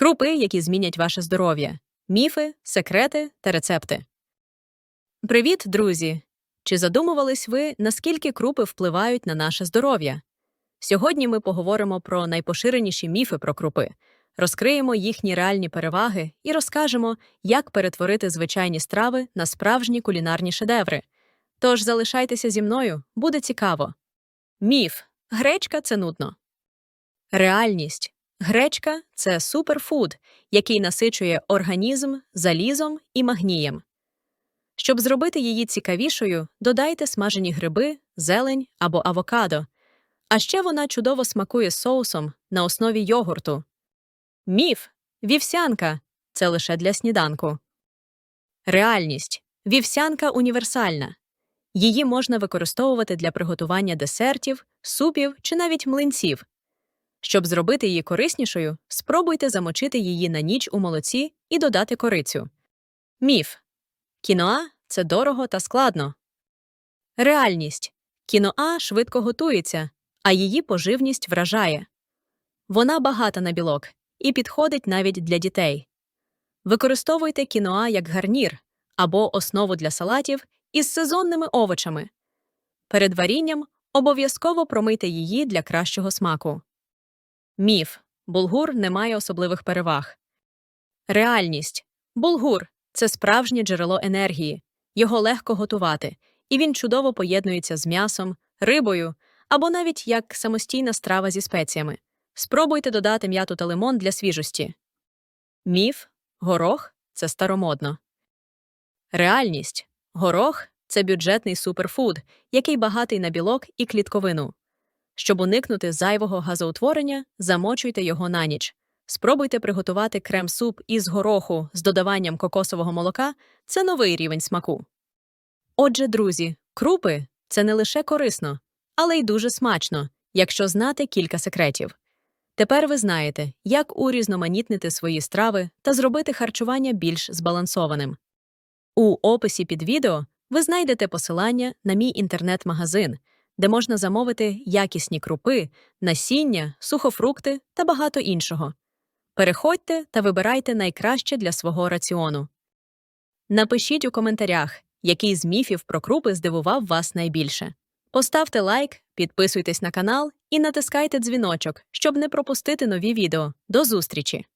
крупи, які змінять ваше здоров'я, міфи, секрети та рецепти. Привіт, друзі! Чи задумувались ви, наскільки крупи впливають на наше здоров'я? Сьогодні ми поговоримо про найпоширеніші міфи про крупи, розкриємо їхні реальні переваги і розкажемо, як перетворити звичайні страви на справжні кулінарні шедеври. Тож залишайтеся зі мною, буде цікаво. Міф гречка це нудно. Реальність гречка це суперфуд, який насичує організм залізом і магнієм. Щоб зробити її цікавішою, додайте смажені гриби, зелень або авокадо. А ще вона чудово смакує соусом на основі йогурту. Міф вівсянка це лише для сніданку. Реальність вівсянка універсальна. Її можна використовувати для приготування десертів, супів чи навіть млинців. Щоб зробити її кориснішою, спробуйте замочити її на ніч у молоці і додати корицю. Міф кіноа це дорого та складно. Реальність кіноа швидко готується, а її поживність вражає. Вона багата на білок і підходить навіть для дітей. Використовуйте кіноа як гарнір або основу для салатів із сезонними овочами. Перед варінням обов'язково промийте її для кращого смаку. Міф булгур не має особливих переваг. Реальність булгур це справжнє джерело енергії, його легко готувати, і він чудово поєднується з м'ясом, рибою або навіть як самостійна страва зі спеціями. Спробуйте додати м'яту та лимон для свіжості. Міф горох це старомодно. Реальність горох це бюджетний суперфуд, який багатий на білок і клітковину. Щоб уникнути зайвого газоутворення, замочуйте його на ніч. Спробуйте приготувати крем-суп із гороху з додаванням кокосового молока це новий рівень смаку. Отже, друзі, крупи це не лише корисно, але й дуже смачно, якщо знати кілька секретів. Тепер ви знаєте, як урізноманітнити свої страви та зробити харчування більш збалансованим. У описі під відео ви знайдете посилання на мій інтернет-магазин, де можна замовити якісні крупи, насіння, сухофрукти та багато іншого. Переходьте та вибирайте найкраще для свого раціону. Напишіть у коментарях, який з міфів про крупи здивував вас найбільше. Поставте лайк, підписуйтесь на канал і натискайте дзвіночок, щоб не пропустити нові відео. До зустрічі!